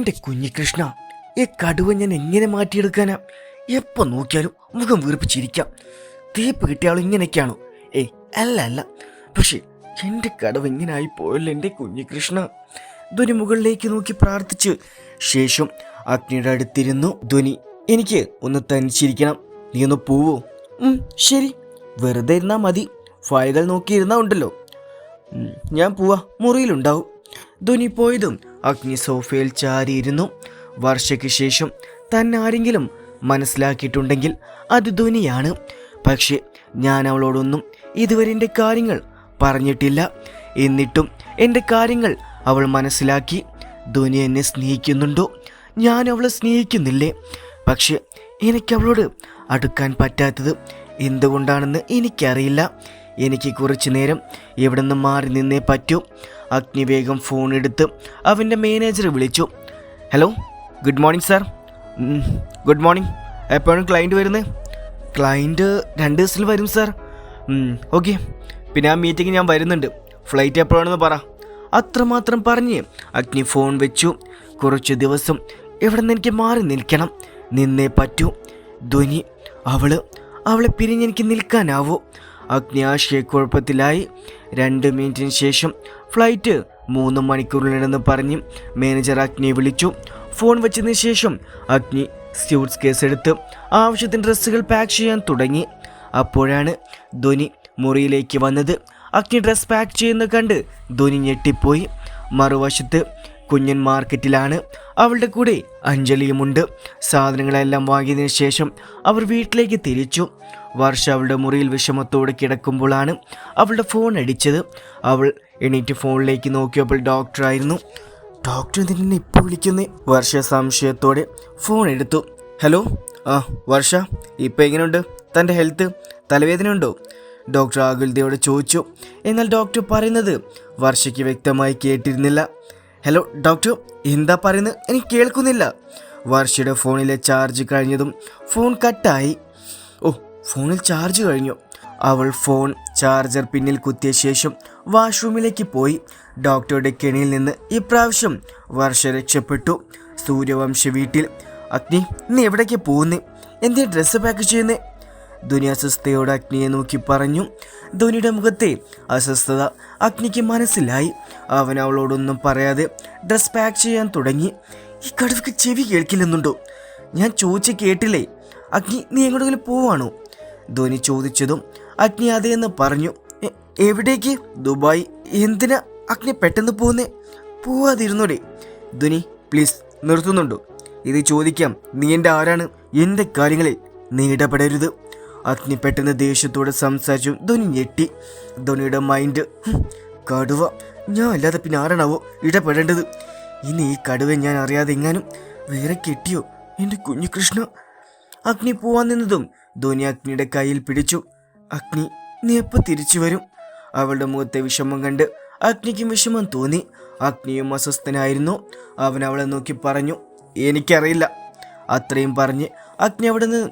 എന്റെ കുഞ്ഞികൃഷ്ണ ഈ കടുവ ഞാൻ എങ്ങനെ മാറ്റിയെടുക്കാനാ? എപ്പോ നോക്കിയാലും മുഖം വീർപ്പിച്ചിരിക്കാം. തീപ്പ് കിട്ടിയ ആൾ ഇങ്ങനെയൊക്കെയാണോ? ഏയ് അല്ല അല്ല. പക്ഷേ എന്റെ കടുവ ഇങ്ങനെ പോയല്ലോ എന്റെ കുഞ്ഞികൃഷ്ണ ധ്വനി മുകളിലേക്ക് നോക്കി പ്രാർത്ഥിച്ച് ശേഷം അഗ്നിയുടെ അടുത്തിരുന്നു. ധ്വനി എനിക്ക് ഒന്ന് തനിച്ചിരിക്കണം. നീ ഒന്ന് പോവോ? ശരി. വെറുതെ ഇരുന്നാ മതി. ഫയലുകൾ നോക്കിയിരുന്നാ ഉണ്ടല്ലോ. ഞാൻ പോവാ. മുറിയിലുണ്ടാവും. ധ്വനി പോയതും അഗ്നി സോഫയിൽ ചാരിയിരുന്നു. വർഷയ്ക്ക് ശേഷം തന്നെ ആരെങ്കിലും മനസ്സിലാക്കിയിട്ടുണ്ടെങ്കിൽ അത് ധ്വനിയാണ് പക്ഷേ ഞാൻ അവളോടൊന്നും ഇതുവരെ എന്റെ കാര്യങ്ങൾ പറഞ്ഞിട്ടില്ല. എന്നിട്ടും എന്റെ കാര്യങ്ങൾ അവൾ മനസ്സിലാക്കി. ധ്വനി എന്നെ സ്നേഹിക്കുന്നുണ്ടോ? ഞാൻ അവളെ സ്നേഹിക്കുന്നില്ലേ? പക്ഷേ എനിക്ക് അവളോട് അടുക്കാൻ പറ്റാത്തത് എന്തുകൊണ്ടാണെന്ന് എനിക്കറിയില്ല. എനിക്ക് കുറച്ചു നേരം ഇവിടെ നിന്ന് മാറി നിന്നേ പറ്റൂ? അഗ്നിവേഗം ഫോൺ എടുത്ത് അവന്റെ മാനേജറെ വിളിച്ചു. Hello good morning sir good morning എപ്പോഴും ക്ലയന്റ് വരുന്നത് ക്ലയന്റ് രണ്ട് ദിവസത്തിൽ വരും സാർ ഓക്കെ പിന്നെ ആ മീറ്റിംഗ് ഞാൻ വരുന്നുണ്ട്. ഫ്ലൈറ്റ് എപ്പോഴാണെന്ന് പറ. അത്രമാത്രം പറഞ്ഞ് അഗ്നി ഫോൺ വെച്ചു. കുറച്ച് ദിവസം ഇവിടെ നിന്ന് എനിക്ക് മാറി നിൽക്കണം. നിന്നേ പറ്റൂ. ധ്വനി അവൾ അവളെ പിരിഞ്ഞെനിക്ക് നിൽക്കാനാവോ. അഗ്നി ആശയക്കുഴപ്പത്തിലായി രണ്ട് മിനിറ്റിന് ശേഷം ഫ്ലൈറ്റ് മൂന്ന് മണിക്കൂറിലിടെന്ന് പറഞ്ഞ് മാനേജർ അഗ്നിയെ വിളിച്ചു. ഫോൺ വെച്ചതിന് ശേഷം അഗ്നി സ്യൂട്ട്സ് കേസ് എടുത്ത് ആവശ്യത്തിന് ഡ്രസ്സുകൾ പാക്ക് ചെയ്യാൻ തുടങ്ങി. അപ്പോഴാണ് ധ്വനി മുറിയിലേക്ക് വന്നത്. അഗ്നി ഡ്രസ് പാക്ക് ചെയ്യുന്ന കണ്ട് ധ്വനി ഞെട്ടിപ്പോയി. മറുവശത്ത് കുഞ്ഞൻ മാർക്കറ്റിലാണ്. അവളുടെ കൂടെ അഞ്ജലിയുമുണ്ട്. സാധനങ്ങളെല്ലാം വാങ്ങിയതിനു ശേഷം അവർ വീട്ടിലേക്ക് തിരിച്ചു. വർഷ അവളുടെ മുറിയിൽ വിഷമത്തോടെ കിടക്കുമ്പോഴാണ് അവളുടെ ഫോൺ അടിച്ചത്. അവൾ എണീറ്റ് ഫോണിലേക്ക് നോക്കിയപ്പോൾ ഡോക്ടറായിരുന്നു ഡോക്ടർ എന്തിനെ ഇപ്പോൾ വിളിക്കുന്നേ? വർഷ സംശയത്തോടെ ഫോൺ എടുത്തു. ഹലോ ആ വർഷ ഇപ്പം എങ്ങനെയുണ്ട്? തന്റെ ഹെൽത്ത്? തലവേദന ഉണ്ടോ ഡോക്ടർ ആകുലതയോട് ചോദിച്ചു. എന്നാൽ ഡോക്ടർ പറയുന്നത്? വർഷയ്ക്ക് വ്യക്തമായി കേട്ടിരുന്നില്ല. ഹലോ ഡോക്ടർ എന്താ പറയുന്നത്? എനിക്ക് കേൾക്കുന്നില്ല. വർഷയുടെ ഫോണിലെ ചാർജ് കഴിഞ്ഞതും ഫോൺ കട്ടായി ഫോണിൽ ചാർജ് കഴിഞ്ഞു. അവൾ ഫോൺ ചാർജർ പിന്നിൽ കുത്തിയ ശേഷം വാഷ്റൂമിലേക്ക് പോയി. ഡോക്ടറുടെ കെണിയിൽ നിന്ന് ഇപ്രാവശ്യം വർഷ രക്ഷപ്പെട്ടു. സൂര്യവംശ വീട്ടിൽ അഗ്നി നീ എവിടേക്ക് പോകുന്നേ എന്തേ ഡ്രസ്സ് പാക്ക് ചെയ്യുന്നേ? ധുനി അസ്വസ്ഥയോട് അഗ്നിയെ നോക്കി പറഞ്ഞു. ധോനിയുടെ മുഖത്തെ അസ്വസ്ഥത അഗ്നിക്ക് മനസ്സിലായി. അവൻ അവളോടൊന്നും പറയാതെ ഡ്രസ് പാക്ക് ചെയ്യാൻ തുടങ്ങി. ഈ കടുവയ്ക്ക് ചെവി കേൾക്കില്ലെന്നുണ്ടോ? ഞാൻ ചോദിച്ച് കേട്ടില്ലേ? അഗ്നി നീ എങ്ങോട്ടെങ്കിലും പോവാണോ? ധോനി ചോദിച്ചതും അഗ്നി എന്ന് പറഞ്ഞു. എവിടേക്ക്? ദുബായ്. എന്തിനാ അഗ്നി പെട്ടെന്ന് പോകുന്നേ പോവാതിരുന്നോടെ. ധോനി പ്ലീസ് നിർത്തുന്നുണ്ടോ. ഇത് ചോദിക്കാം നീ എന്റെ ആരാണ്? എന്റെ കാര്യങ്ങളിൽ നീ ഇടപെടരുത്. അഗ്നി പെട്ടെന്ന് ദേഷ്യത്തോടെ സംസാരിച്ചു. ധോനി ഞെട്ടി. ധോനിയുടെ മൈൻഡ് "ഹും, കടുവ. ഞാൻ അല്ലാതെ പിന്നെ ആരാണാവോ ഇടപെടേണ്ടത്? ഇനി ഈ കടുവ ഞാൻ അറിയാതെ എങ്ങാനും വേറെ കെട്ടിയോ? എന്റെ കുഞ്ഞു കൃഷ്ണ. അഗ്നി പോവാൻ നിന്നതും ധോനി അഗ്നിയുടെ കയ്യിൽ പിടിച്ചു. അഗ്നി നീ എപ്പോൾ തിരിച്ചു വരും. അവളുടെ മുഖത്തെ വിഷമം കണ്ട് അഗ്നിക്കും വിഷമം തോന്നി. അഗ്നിയും അസ്വസ്ഥനായിരുന്നു. അവൻ അവളെ നോക്കി പറഞ്ഞു എനിക്കറിയില്ല. അത്രയും പറഞ്ഞ് അഗ്നി അവിടെ നിന്ന്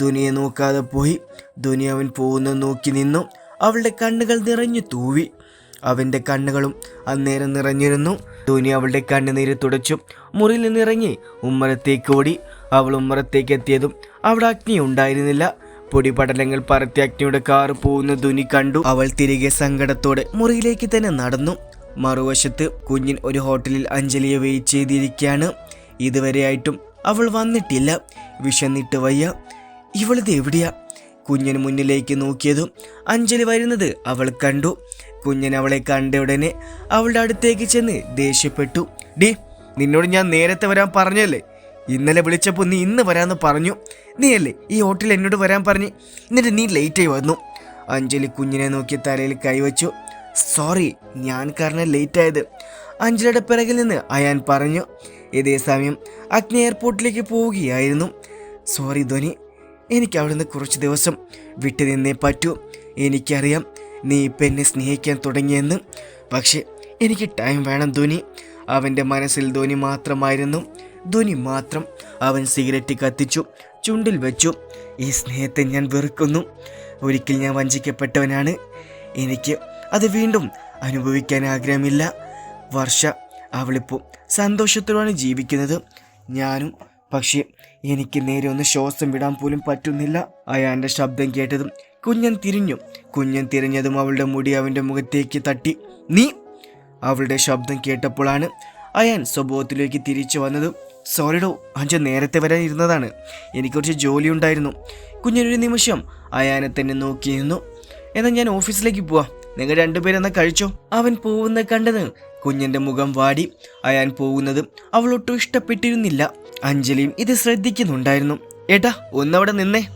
ധുനിയെ നോക്കാതെ പോയി. ധുനി അവൻ പോകുന്ന നോക്കി നിന്നു. അവളുടെ കണ്ണുകൾ നിറഞ്ഞു തൂവി. അവന്റെ കണ്ണുകളും അന്നേരം നിറഞ്ഞിരുന്നു. ധോനി അവളുടെ കണ്ണുനീര് തുടച്ചു. മുറിയിൽ നിന്നിറങ്ങി ഉമ്മറത്തേക്ക് ഓടി. അവൾ ഉമ്മറത്തേക്ക് എത്തിയതും അവിടെ അഗ്നി ഉണ്ടായിരുന്നില്ല. പൊടിപടലങ്ങൾ പറത്തി അഗ്നിയുടെ കാറ് പോകുന്ന ധുനി കണ്ടു. അവൾ തിരികെ സങ്കടത്തോടെ മുറിയിലേക്ക് തന്നെ നടന്നു. മറുവശത്ത് കുഞ്ഞിൻ ഒരു ഹോട്ടലിൽ അഞ്ജലിയെ വെയിറ്റ് ചെയ്തിരിക്കുകയാണ്. ഇതുവരെയായിട്ടും അവൾ വന്നിട്ടില്ല. വിഷന്നിട്ട് വയ്യ. ഇവളിത് എവിടെയാ? കുഞ്ഞൻ മുന്നിലേക്ക് നോക്കിയതും അഞ്ജലി വരുന്നത് അവൾ കണ്ടു. കുഞ്ഞൻ അവളെ കണ്ട ഉടനെ അവളുടെ അടുത്തേക്ക് ചെന്ന് ദേഷ്യപ്പെട്ടു. ഡി നിന്നോട് ഞാൻ നേരത്തെ വരാൻ പറഞ്ഞല്ലേ? ഇന്നലെ വിളിച്ചപ്പോൾ നീ ഇന്ന് വരാമെന്ന് പറഞ്ഞു. നീയല്ലേ ഈ ഹോട്ടലിൽ എന്നോട് വരാൻ പറഞ്ഞ്? എന്നിട്ട് നീ ലേറ്റായി വന്നു. അഞ്ജലി കുഞ്ഞിനെ നോക്കി തലയിൽ കൈവച്ചു. സോറി ഞാൻ കാരണം ലേറ്റ് ആയത്. അഞ്ജലിയുടെ പിറകിൽ നിന്ന് അയാൻ പറഞ്ഞു. ഇതേ സമയം അഗ്നി എയർപോർട്ടിലേക്ക് പോവുകയായിരുന്നു. സോറി ധ്വനി എനിക്ക് അവിടുന്ന് കുറച്ച് ദിവസം വിട്ടു നിന്നേ പറ്റൂ. എനിക്കറിയാം നീ ഇപ്പം എന്നെ സ്നേഹിക്കാൻ തുടങ്ങിയെന്ന്. പക്ഷേ എനിക്ക് ടൈം വേണം ധോനി. അവന്റെ മനസ്സിൽ ധോനി മാത്രമായിരുന്നു. ധ്വനി മാത്രം അവൻ സിഗരറ്റ് കത്തിച്ചു ചുണ്ടിൽ വെച്ചു. ഈ സ്നേഹത്തെ ഞാൻ വെറുക്കുന്നു. ഒരിക്കൽ ഞാൻ വഞ്ചിക്കപ്പെട്ടവനാണ്. എനിക്ക് അത് വീണ്ടും അനുഭവിക്കാൻ ആഗ്രഹമില്ല. വർഷ അവളിപ്പോൾ സന്തോഷത്തോടാണ് ജീവിക്കുന്നത്. ഞാനും പക്ഷേ എനിക്ക് നേരെ ഒന്ന് ശ്വാസം വിടാൻ പോലും പറ്റുന്നില്ല. അയാളുടെ ശബ്ദം കേട്ടതും കുഞ്ഞൻ തിരിഞ്ഞു. കുഞ്ഞൻ തിരിഞ്ഞതും അവളുടെ മുടി അവന്റെ മുഖത്തേക്ക് തട്ടി. നീ? അവളുടെ ശബ്ദം കേട്ടപ്പോഴാണ് അയാൻ സ്വഭാവത്തിലേക്ക് തിരിച്ചു വന്നത്. സോറിഡോ അഞ്ച് നേരത്തെ വരാൻ ഇരുന്നതാണ്. എനിക്ക് കുറച്ച് ജോലി ഉണ്ടായിരുന്നു കുഞ്ഞിനൊരു നിമിഷം അയാനെ തന്നെ നോക്കിയിരുന്നു. എന്നാൽ ഞാൻ ഓഫീസിലേക്ക് പോവാ. നിങ്ങൾ രണ്ടുപേരെന്നാ കഴിച്ചോ. അവൻ പോകുന്ന കണ്ടത് കുഞ്ഞിന്റെ മുഖം വാടി. അയാൻ പോകുന്നത് അവളൊട്ടും ഇഷ്ടപ്പെട്ടിരുന്നില്ല. അഞ്ജലിയും ഇത് ശ്രദ്ധിക്കുന്നുണ്ടായിരുന്നു. ഏട്ടാ ഒന്നവിടെ നിന്നേ.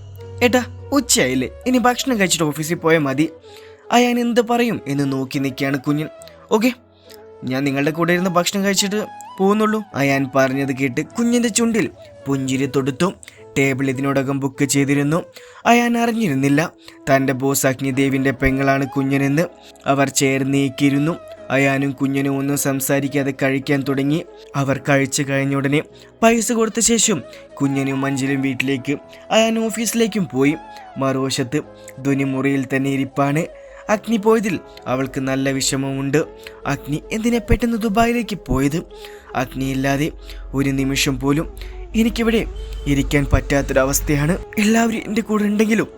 ഏട്ടാ ഉച്ചയായില്ലേ. ഇനി ഭക്ഷണം കഴിച്ചിട്ട് ഓഫീസിൽ പോയാൽ മതി. അയാൻ എന്ത് പറയും എന്ന് നോക്കി നിൽക്കുകയാണ് കുഞ്ഞിൻ. ഓക്കെ ഞാൻ നിങ്ങളുടെ കൂടെ ഇരുന്ന് ഭക്ഷണം കഴിച്ചിട്ട് പോകുന്നുള്ളൂ അയാൻ പറഞ്ഞത് കേട്ട് കുഞ്ഞിന്റെ ചുണ്ടിൽ പുഞ്ചിരി തൊടുത്തു. ടേബിൾ ഇതിനോടകം ബുക്ക് ചെയ്തിരുന്നു. അയാൻ അറിഞ്ഞിരുന്നില്ല. തന്റെ ബോസ് അഗ്നിദേവിന്റെ പെങ്ങളാണ് കുഞ്ഞനെന്ന്. അവർ ചേർന്നേക്കിയിരുന്നു അയാനും കുഞ്ഞനും ഒന്നും സംസാരിക്കാതെ കഴിക്കാൻ തുടങ്ങി. അവർ കഴിച്ചു കഴിഞ്ഞ ഉടനെ പൈസ കൊടുത്ത ശേഷം കുഞ്ഞനും മഞ്ചിലും വീട്ടിലേക്ക് അയാൻ ഓഫീസിലേക്കും പോയി. മറുവശത്ത് ധ്വനി മുറിയിൽ തന്നെ ഇരിപ്പാണ്. അഗ്നി പോയതിൽ അവൾക്ക് നല്ല വിഷമമുണ്ട്. അഗ്നി എന്തിനെ പെട്ടെന്ന് ദുബായിലേക്ക് പോയത്? അഗ്നിയില്ലാതെ ഒരു നിമിഷം പോലും എനിക്കിവിടെ ഇരിക്കാൻ പറ്റാത്തൊരവസ്ഥയാണ്. എല്ലാവരും എന്റെ കൂടെ ഉണ്ടെങ്കിലും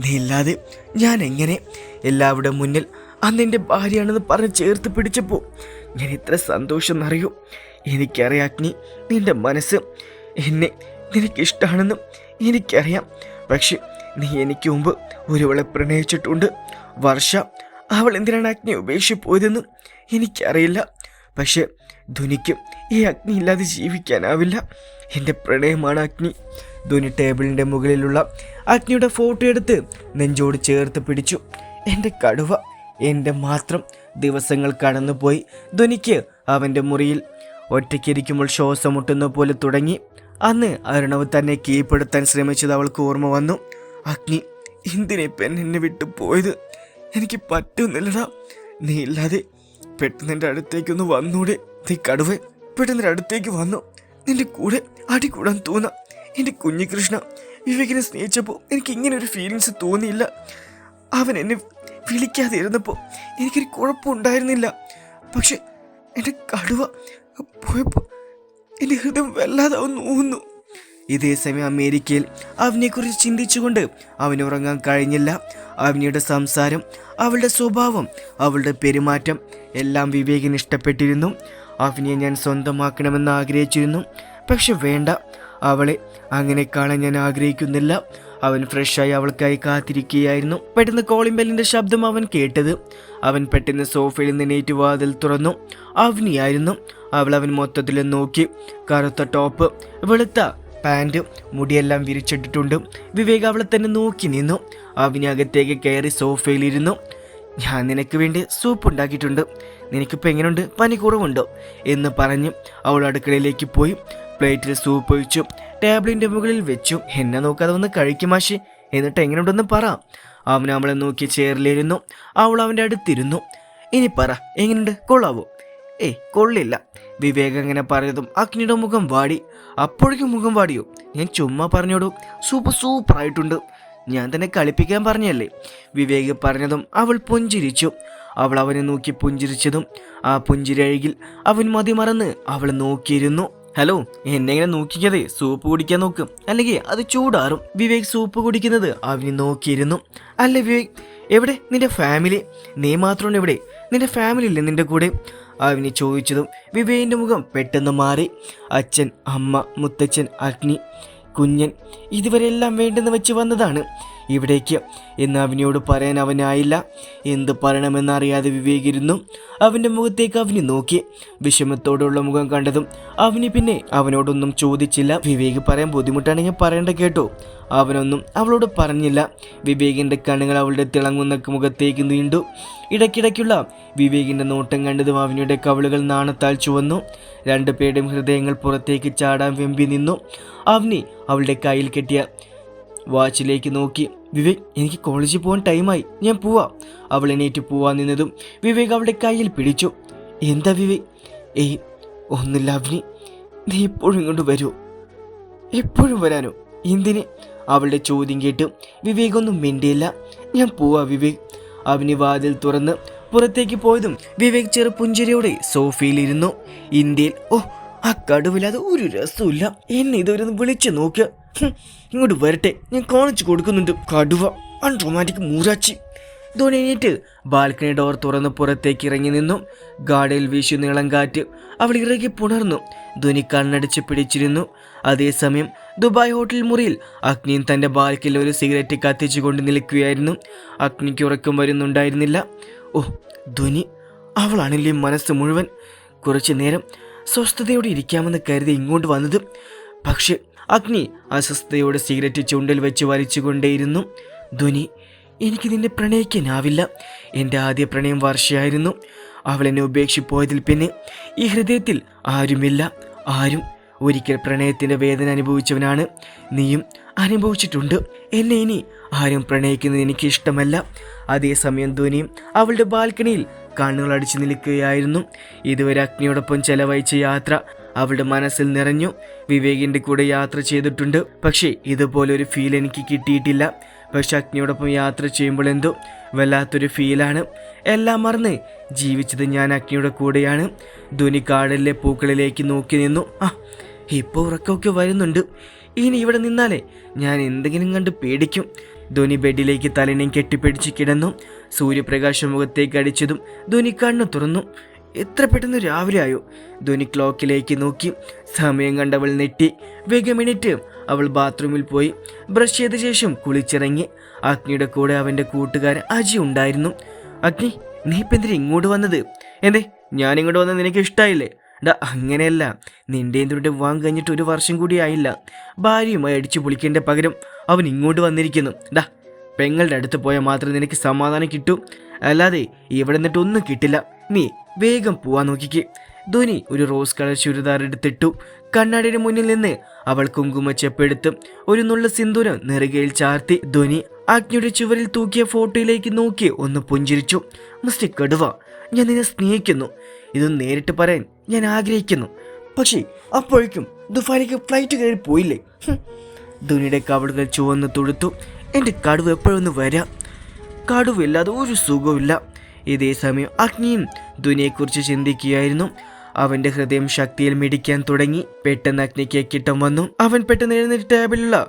നീ ഇല്ലാതെ ഞാൻ എങ്ങനെ എല്ലാവരുടെ മുന്നിൽ അന്ന് എന്റെ ഭാര്യയാണെന്ന് പറഞ്ഞ് ചേർത്ത് പിടിച്ചപ്പോൾ ഞാൻ ഇത്ര സന്തോഷം എന്നറിയൂ എനിക്കറിയാം അഗ്നി നിന്റെ മനസ്സ് എന്നെ നിനക്കിഷ്ടമാണെന്നും എനിക്കറിയാം. പക്ഷെ നീ എനിക്ക് മുമ്പ് ഒരുവളെ പ്രണയിച്ചിട്ടുണ്ട്. വർഷ അവൾ എന്തിനാണ് അഗ്നി ഉപേക്ഷിച്ച് പോയതെന്നും എനിക്കറിയില്ല. പക്ഷെ ധുനിക്ക് ഈ അഗ്നി ഇല്ലാതെ ജീവിക്കാനാവില്ല. എന്റെ പ്രണയമാണ് അഗ്നി. ധുനി ടേബിളിന്റെ മുകളിലുള്ള അഗ്നിയുടെ ഫോട്ടോ എടുത്ത് നെഞ്ചോട് ചേർത്ത് പിടിച്ചു. എന്റെ കടുവ എന്റെ മാത്രം ദിവസങ്ങൾ കടന്നുപോയി. ധുനിക്ക് അവന്റെ മുറിയിൽ ഒറ്റയ്ക്കിരിക്കുമ്പോൾ ശ്വാസം മുട്ടുന്ന പോലെ തുടങ്ങി. അന്ന് അരുണവ് തന്നെ കീഴ്പ്പെടുത്താൻ ശ്രമിച്ചത് അവൾക്ക് ഓർമ്മ വന്നു. അഗ്നി എന്തിനെ പെൻ എന്നെ വിട്ടു പോയത് എനിക്ക് പറ്റുന്നില്ലടാ. നീ ഇല്ലാതെ പെട്ടെന്ന് എന്റെ അടുത്തേക്കൊന്ന് വന്നൂടെ നീ കടുവ. പെട്ടെന്ന് എന്റെ അടുത്തേക്ക് വന്നു. നിന്റെ കൂടെ അടി കൂടാൻ തോന്ന എന്റെ കുഞ്ഞികൃഷ്ണ വിവേകിനെ സ്നേഹിച്ചപ്പോൾ എനിക്ക് ഇങ്ങനെ ഒരു ഫീലിങ്സ് തോന്നിയില്ല. അവൻ എന്നെ വിളിക്കാതെ ഇരുന്നപ്പോൾ എനിക്കൊരു കുഴപ്പമുണ്ടായിരുന്നില്ല പക്ഷെ എന്റെ കടുവ പോയപ്പോൾ എന്റെ ഹൃദയം വല്ലാതെ അവൻ നോവുന്നു ഇതേ സമയം അമേരിക്കയിൽ അവനെക്കുറിച്ച് ചിന്തിച്ചുകൊണ്ട് അവന് ഉറങ്ങാൻ കഴിഞ്ഞില്ല. അവനിയുടെ സംസാരം അവളുടെ സ്വഭാവം അവളുടെ പെരുമാറ്റം എല്ലാം വിവേകിന് ഇഷ്ടപ്പെട്ടിരുന്നു. അവനിയെ ഞാൻ സ്വന്തമാക്കണമെന്ന് ആഗ്രഹിച്ചിരുന്നു. പക്ഷെ വേണ്ട അവളെ അങ്ങനെ കാണാൻ ഞാൻ ആഗ്രഹിക്കുന്നില്ല. അവൻ ഫ്രഷായി അവൾക്കായി കാത്തിരിക്കുകയായിരുന്നു. പെട്ടെന്ന് കോളിംഗ് ബെല്ലിന്റെ ശബ്ദം അവൻ കേട്ടത്. അവൻ പെട്ടെന്ന് സോഫയിൽ നിന്ന് എണീറ്റ് വാതിൽ തുറന്നു. അവനിയായിരുന്നു. അവൾ അവൻ മൊത്തത്തിൽ നോക്കി. കറുത്ത ടോപ്പ് വെളുത്ത പാന്റ് മുടിയെല്ലാം വിരിച്ചിട്ടിട്ടുണ്ട്. വിവേക് അവളെ തന്നെ നോക്കി നിന്നു. അവനകത്തേക്ക് കയറി സോഫയിലിരുന്നു. ഞാൻ നിനക്ക് വേണ്ടി സൂപ്പ് ഉണ്ടാക്കിയിട്ടുണ്ട്. നിനക്കിപ്പോൾ എങ്ങനെയുണ്ട് പനി കുറവുണ്ടോ? എന്ന് പറഞ്ഞ് അവൾ അടുക്കളയിലേക്ക് പോയി. പ്ലേറ്റിൽ സൂപ്പ് ഒഴിച്ചു. ടേബിളിന്റെ മുകളിൽ വെച്ചു. എന്നെ നോക്കാതെ ഒന്ന് കഴിക്കും മാഷി. എന്നിട്ട് എങ്ങനെയുണ്ടെന്ന് പറ. അവൻ അവളെ നോക്കി ചേറിലിരുന്നു അവൾ അവന്റെ അടുത്തിരുന്നു. ഇനി പറ. എങ്ങനെയുണ്ട് കൊള്ളാവോ? ഏയ് കൊള്ളില്ല. വിവേക് അങ്ങനെ പറഞ്ഞതും അഗ്നിയുടെ മുഖം വാടി. അപ്പോഴേക്കും മുഖം വാടിയോ? ഞാൻ ചുമ്മാ പറഞ്ഞോടൂ. സൂപ്പർ ആയിട്ടുണ്ട്. ഞാൻ തന്നെ കളിപ്പിക്കാൻ പറഞ്ഞല്ലേ? വിവേക് പറഞ്ഞതും അവൾ പുഞ്ചിരിച്ചു. അവൾ അവനെ നോക്കി പുഞ്ചിരിച്ചതും ആ പുഞ്ചിരി അഴകിൽ അവൻ മതിമറന്ന് അവൾ നോക്കിയിരുന്നു. ഹലോ എന്നെങ്ങനെ നോക്കിക്കതെ സൂപ്പ് കുടിക്കാൻ നോക്കും. അല്ലെങ്കിൽ അത് ചൂടാറും. വിവേക് സൂപ്പ് കുടിക്കുന്നത് അവന് നോക്കിയിരുന്നു. അല്ല വിവേക് എവിടെ? നിന്റെ ഫാമിലി നീ മാത്രമാണ് എവിടെ? നിന്റെ ഫാമിലി ഇല്ലേ നിന്റെ കൂടെ? അവന് ചോദിച്ചതും വിവേകിന്റെ മുഖം പെട്ടെന്ന് മാറി. അച്ഛൻ അമ്മ മുത്തച്ഛൻ അഗ്നി കുഞ്ഞൻ ഇതുവരെല്ലാം വേണ്ടെന്ന് വെച്ച് വന്നതാണ്. ഇവിടേക്ക്. എന്ന് അവനോട് പറയാൻ അവനായില്ല. എന്ത് പറയണമെന്നറിയാതെ വിവേകിരുന്നു അവന്റെ മുഖത്തേക്ക് അവന് നോക്കി. വിഷമത്തോടുള്ള മുഖം കണ്ടതും അവന് പിന്നെ അവനോടൊന്നും ചോദിച്ചില്ല. വിവേക് പറയാൻ ബുദ്ധിമുട്ടാണെങ്കിൽ പറയേണ്ട കേട്ടോ. അവനൊന്നും അവളോട് പറഞ്ഞില്ല. വിവേകിന്റെ കണ്ണുകൾ അവളുടെ തിളങ്ങുന്ന മുഖത്തേക്ക് നീണ്ടു. ഇടയ്ക്കിടയ്ക്കുള്ള വിവേകിന്റെ നോട്ടം കണ്ടതും അവനുടെ കവളുകൾ നാണത്താൽ ചുവന്നു. രണ്ടുപേരുടെയും ഹൃദയങ്ങൾ പുറത്തേക്ക് ചാടാൻ വെമ്പി നിന്നു. അവനി അവളുടെ കയ്യിൽ കെട്ടിയ വാച്ചിലേക്ക് നോക്കി. വിവേക് എനിക്ക് കോളേജിൽ പോകാൻ ടൈമായി ഞാൻ പോവാ. അവൾ എണീറ്റ് പോവാൻ നിന്നതും വിവേക് അവളുടെ കയ്യിൽ പിടിച്ചു. എന്താ വിവേക്? ഏയ് ഒന്നില്ല അവനി നീ എപ്പോഴും ഇങ്ങോട്ട് വരൂ. എപ്പോഴും വരാനോ? എന്തിന്? അവളുടെ ചോദ്യം കേട്ട് വിവേക് ഒന്നും മിണ്ടിയില്ല. ഞാൻ പോവാ വിവേക്. അവന് വാതിൽ തുറന്ന് പുറത്തേക്ക് പോയതും വിവേക് ചെറു പുഞ്ചിരിയോടെ സോഫയിലിരുന്നു. ഇന്ത്യയിൽ ഓ ആ കടുവില്ലാതെ ഒരു രസമില്ല എന്നെ ഇതുവരെ ഒന്ന് വിളിച്ചു നോക്കുക ഇങ്ങോട്ട് വരട്ടെ. ഞാൻ കാണിച്ചു കൊടുക്കുന്നുണ്ട്. കടുവ. അൺറൊമാന്റിക് മൂരാച്ചി. ധോണി എണീറ്റ് ബാൽക്കണി ഡോർ തുറന്ന് പുറത്തേക്ക് ഇറങ്ങി നിന്നു. ഗാർഡനിൽ വീശു നീളം കാറ്റ് അവൾ ഇറങ്ങി പുണർന്നു. ധോനി കണ്ണടിച്ച് പിടിച്ചിരുന്നു. അതേസമയം ദുബായ് ഹോട്ടൽ മുറിയിൽ അഗ്നിയും തന്റെ ബാൽക്കണിൽ ഒരു സിഗരറ്റ് കത്തിച്ചുകൊണ്ട് നിൽക്കുകയായിരുന്നു. അഗ്നിക്ക് ഉറക്കം വരുന്നുണ്ടായിരുന്നില്ല. ഓ ധ്വനി അവളാണില്ലേ മനസ്സ് മുഴുവൻ. കുറച്ചു നേരം സ്വസ്ഥതയോടെ ഇരിക്കാമെന്ന് കരുതി ഇങ്ങോട്ട് വന്നത്. പക്ഷെ അഗ്നി അസ്വസ്ഥതയോടെ സിഗരറ്റ് ചുണ്ടിൽ വെച്ച് വലിച്ചുകൊണ്ടേയിരുന്നു. ധ്വനി എനിക്ക് നിന്നെ പ്രണയിക്കാനാവില്ല. എന്റെ ആദ്യ പ്രണയം വർഷയായിരുന്നു. അവൾ എന്നെ ഉപേക്ഷിപ്പോയതിൽ പിന്നെ ഈ ഹൃദയത്തിൽ ആരുമില്ല. ആരും ഒരിക്കൽ പ്രണയത്തിന്റെ വേദന അനുഭവിച്ചവനാണ്. നീയും അനുഭവിച്ചിട്ടുണ്ട്. എന്നെ ഇനി ആരും പ്രണയിക്കുന്നത് എനിക്ക് ഇഷ്ടമല്ല അതേസമയം ധ്വനിയും അവളുടെ ബാൽക്കണിയിൽ കണ്ണുകൾ അടിച്ചു നിൽക്കുകയായിരുന്നു. ഇതുവരെ അഗ്നിയോടൊപ്പം ചെലവഴിച്ച യാത്ര അവളുടെ മനസ്സിൽ നിറഞ്ഞു. വിവേകിന്റെ കൂടെ യാത്ര ചെയ്തിട്ടുണ്ട്. പക്ഷേ ഇതുപോലൊരു ഫീൽ എനിക്ക് കിട്ടിയിട്ടില്ല. പക്ഷെ അഗ്നിയോടൊപ്പം യാത്ര ചെയ്യുമ്പോൾ എന്തോ വല്ലാത്തൊരു ഫീലാണ് എല്ലാം മറന്ന് ജീവിച്ചത് ഞാൻ അഗ്നിയുടെ കൂടെയാണ്. ധുനി കാടലിലെ പൂക്കളിലേക്ക് നോക്കി നിന്നു. ആ ഇപ്പോൾ ഉറക്കമൊക്കെ വരുന്നുണ്ട്. ഇനി ഇവിടെ നിന്നാലേ ഞാൻ എന്തെങ്കിലും കണ്ട് പേടിക്കും. ധോനി ബെഡിലേക്ക് തലനെയും കെട്ടിപ്പിടിച്ച് കിടന്നു. സൂര്യപ്രകാശം മുഖത്തേക്ക് അടിച്ചതും ധോനി കണ്ണു തുറന്നു. എത്ര പെട്ടെന്ന് രാവിലെ ആയോ? ധോനി ക്ലോക്കിലേക്ക് നോക്കി. സമയം കണ്ടവൾ നെറ്റി വേഗം അവൾ ബാത്റൂമിൽ പോയി. ബ്രഷ് ചെയ്ത ശേഷം കുളിച്ചിറങ്ങി. അഗ്നിയുടെ കൂടെ അവന്റെ കൂട്ടുകാരൻ അജി ഉണ്ടായിരുന്നു. അഗ്നി നീ ഇപ്പം എന്തിനാ ഇങ്ങോട്ട് വന്നത്? എന്തേ ഞാൻ ഇങ്ങോട്ട് വന്നത് നിനക്ക് ഇഷ്ടമായില്ലേ ഡാ അങ്ങനെയല്ല. നിന്റെ എന്തുകൊണ്ട് വിവാഹം കഴിഞ്ഞിട്ട് ഒരു വർഷം കൂടി ആയില്ല? ഭാര്യയുമായി അടിച്ചു പൊളിക്കേണ്ട പകരം അവൻ ഇങ്ങോട്ട് വന്നിരിക്കുന്നു. ഡാ പെങ്ങളുടെ അടുത്ത് പോയാൽ മാത്രമേ നിനക്ക് സമാധാനം കിട്ടൂ. അല്ലാതെ ഇവിടെ നിന്നിട്ട് ഒന്നും കിട്ടില്ല. നീ വേഗം പോവാൻ നോക്കിക്ക്. ധോനി ഒരു റോസ് കളർ ചുരിദാർ എടുത്തിട്ടു. കണ്ണാടിയുടെ മുന്നിൽ നിന്ന് അവൾ കുങ്കുമച്ചെപ്പെടുത്ത് ഒരു നുള്ള സിന്ദൂരം നെറുകയിൽ ചാർത്തി ധോനി അഗ്നിയുടെ ചുവരിൽ തൂക്കിയ ഫോട്ടോയിലേക്ക് നോക്കി ഒന്ന് പുഞ്ചിരിച്ചു. മിസ്റ്റർ കടുവ ഞാൻ നിന്നെ സ്നേഹിക്കുന്നു. ഇത് നേരിട്ട് പറയാൻ ഞാൻ ആഗ്രഹിക്കുന്നു. പക്ഷേ അപ്പോഴേക്കും ദുഫാനിക്ക് ഫ്ലൈറ്റ് കയറി പോയില്ലേ. ധോനിയുടെ കവളുകൾ ചുവന്ന് തുടുത്തു. എന്റെ കടുവ് എപ്പോഴൊന്ന് വരാം? കടുവില്ലാതെ ഒരു സുഖമില്ല ഇതേ സമയം അഗ്നിയും ദുനിയെക്കുറിച്ച് ചിന്തിക്കുകയായിരുന്നു. അവന്റെ ഹൃദയം ശക്തിയിൽ മിടിക്കാൻ തുടങ്ങി. പെട്ടെന്ന് അഗ്നിക്ക് കിട്ടം വന്നു. അവൻ പെട്ടെന്ന് എഴുന്നേറ്റ് ടേബിളിലുള്ള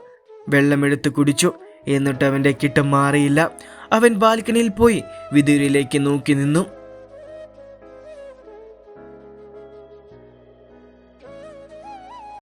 വെള്ളമെടുത്ത് കുടിച്ചു. എന്നിട്ട് അവന്റെ കിട്ടം മാറിയില്ല. അവൻ ബാൽക്കണിയിൽ പോയി വിദൂരിലേക്ക് നോക്കി നിന്നു.